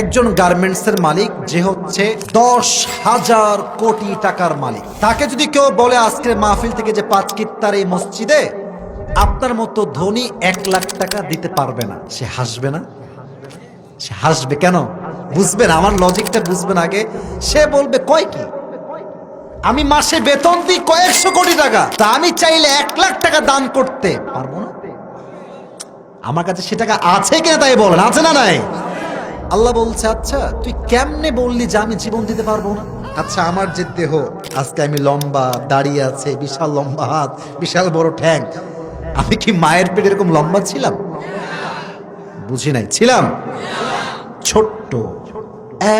একজন গার্মেন্টসের মালিক যে হচ্ছে দশ হাজার কোটি টাকার মালিক। তাকে যদি কেউ বলে আজকের মাহফিল থেকে যে পাঁচ কিত্তার এই মসজিদে, আপনার মতো ধনী এক লাখ টাকা দিতে পারবে না। সে হাসবে না? সে হাসবে কেন? বুঝবেন, আমার লজিকটা বুঝবেন আগে। সে বলবে, কয় কি? আমি মাসে বেতন দিই কয়েকশো কোটি টাকা। তা আমি চাইলে এক লাখ টাকা দান করতে পারব না? আমার কাছে সে টাকা আছে কিনা তাই বলেন। আছে না নাই? আল্লাহ বলছে আচ্ছা তুই কেমনে বললি যে আমি জীবন দিতে পারব না? আচ্ছা আমার যে দেহ, আজকে আমি লম্বা, দাঁড়িয়ে আছে, বিশাল লম্বা হাত, বিশাল বড় ঠ্যাং, আমি কি মায়ের পেটে এরকম লম্বা ছিলাম? বুঝি নাই, ছিলাম। ছোট্ট,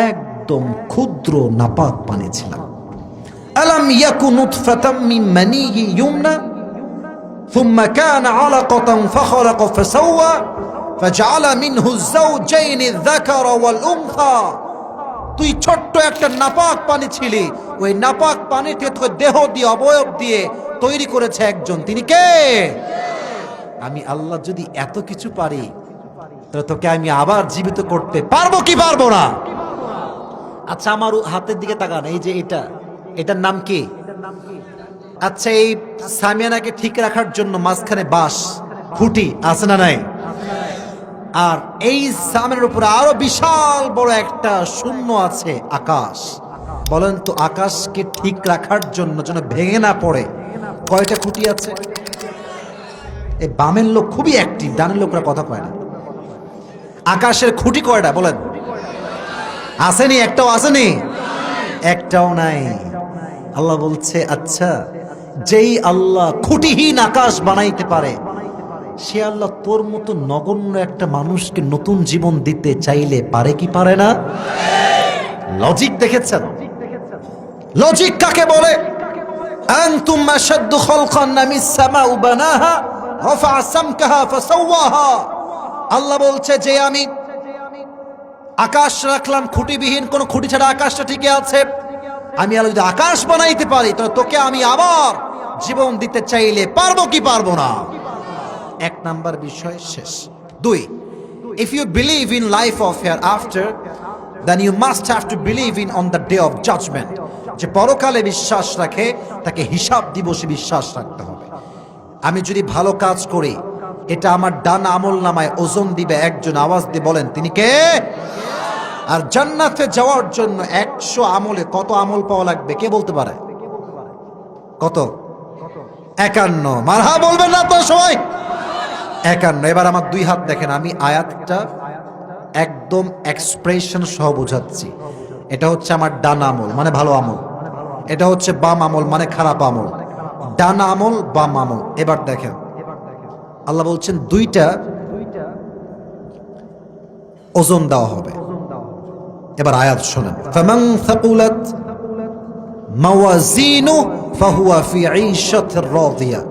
একদম ক্ষুদ্র, নাপাক পানি ছিলাম। আলাম ইয়াকু নুতফাতাম মিন মানিয়্যি ইউমনা? ثم كان علقة فخلق فسوى فجعل منه الزوجين الذكر والأنثى তুই ছোট্ট একটা নাপাক পানি ছিলি ওই নাপাক পানিতে তোকে দেহ দিয়ে অবয়ব দিয়ে তৈরি করেছে একজন তিনি কে আমি আল্লাহ যদি এত কিছু পারি তাহলে তোকে আমি আবার জীবিত করতে পারবো কি পারবো না আচ্ছা আমার হাতের দিকে তাকান এই যে এটা এটার নাম কি আচ্ছা এই সামিয়ানাকে ঠিক রাখার জন্য মাঝখানে বাঁশ, খুঁটি আছে না নাই? আর এই সামিয়ানের উপরে আরও বিশাল বড় একটা শূন্য আছে আকাশ। বলেন তো, আকাশকে ঠিক রাখার জন্য যেন ভেঙে না পড়ে। কয়টা খুঁটি আছে? এই বামের লোক খুবই অ্যাক্টিভ ডানের লোকরা কথা কয় না। আকাশের খুঁটি কয়টা, বলেন? আসেনি, একটাও আসেনি? একটাও নাই। আল্লাহ বলছে আচ্ছা যেই আল্লাহ খুঁটিহীন আকাশ বানাইতে পারে, সে আল্লাহ তোর মতো নগণ্য একটা মানুষকে নতুন জীবন দিতে চাইলে পারে কি পারে না? লজিক দেখেছেন? লজিক কাকে বলে? আল্লাহ বলছে যে আমি আকাশ রাখলাম, খুঁটিবিহীন, কোনো খুঁটি ছাড়া আকাশটা ঠিক আছে। আমি আলো যদি আকাশ বানাইতে পারি তো তোকে আমি আবার জীবন দিতে চাইলে পারব কি পারব না? এক নাম্বার বিষয় শেষ। দুই if you believe in life of hereafter then you must have to believe in on the day of judgement যে পরকালে বিশ্বাস রাখে, তাকে হিসাব দিবসে বিশ্বাস রাখতে হবে। আমি যদি ভালো কাজ করি, এটা আমার ডান আমল নামায় ওজন দিবে, একজন আওয়াজ দিয়ে বলেন, তিনি কে? আর জান্নাতে যাওয়ার জন্য একশো আমলে কত আমল পাওয়া লাগবে, কে বলতে পারে? কত? একান্ন। মারহা বলবেন না তো সবাই। একান্ন। এবার আমার দুই হাত দেখেন, আমি আয়াতটা একদম এক্সপ্রেশন সহ বোঝাচ্ছি। এটা হচ্ছে আমার ডান আমল মানে ভালো আমল। এটা হচ্ছে বাম আমল মানে খারাপ আমল। ডান আমল, বাম আমল। এবার দেখেন। আল্লাহ বলছেন, দুইটা ওজন দেওয়া হবে। এবার আয়াত শোনেন। মাওয়াজিনু ফাহুয়া ফি ঈশাতির রাদিয়া।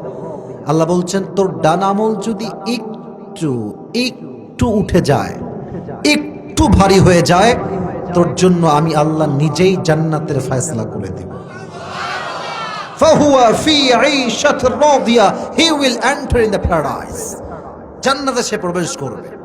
আল্লাহ বলছেন, তোর ডান আমল যদি একটু একটু উঠে যায়, একটু ভারী হয়ে যায়, তোর জন্য আমি আল্লাহ নিজেই জান্নাতের ফয়সালা করে দেব। ফাহুয়া ফি ঈশাতির Radia, he will enter in the paradise. জান্নাতে সে প্রবেশ করবে।